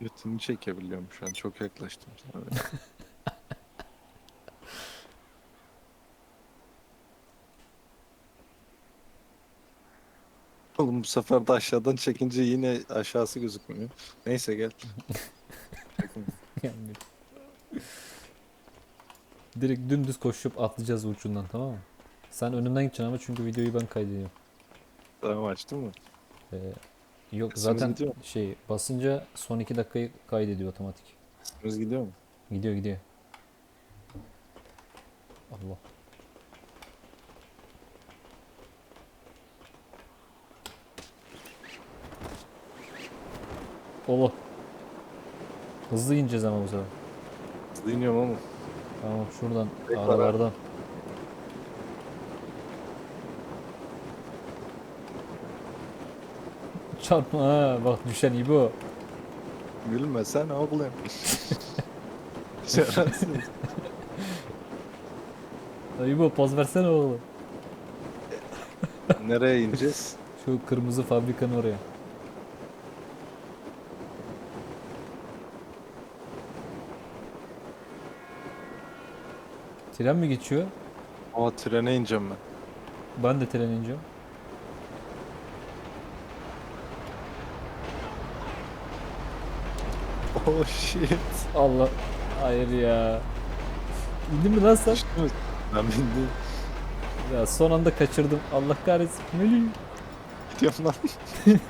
Götünü çekebiliyorum şu an. Çok yaklaştım sana. Oğlum bu sefer de aşağıdan çekince yine aşağısı gözükmüyor. Neyse gel. Yani. Direkt dümdüz koşup atlayacağız uçundan tamam mı? Sen önümden gideceksin ama çünkü videoyu ben kaydediyorum. tamam açtın mı? Ee, yok Sesimiz zaten gidiyor mu? şey basınca son 2 dakikayı kaydediyor otomatik. Biz gidiyor mu? Gidiyor gidiyor. Allah. Allah. Hızlı ineceğiz ama bu sefer. Hızlı iniyorum ama. Tamam şuradan be. aralardan. Çarpma ha bak düşen İbo. Gülme sen oğlum. Şerefsiz. Ya İbo poz versene oğlum. Nereye ineceğiz? Şu kırmızı fabrikanın oraya. Tren mi geçiyor? Aa trene ineceğim ben. Ben de tren ineceğim. Oh shit. Allah. Hayır ya. İndin mi lan sen? Düştü mü? Ben bindim. Ya son anda kaçırdım. Allah kahretsin. Melih. Gidiyorum lan.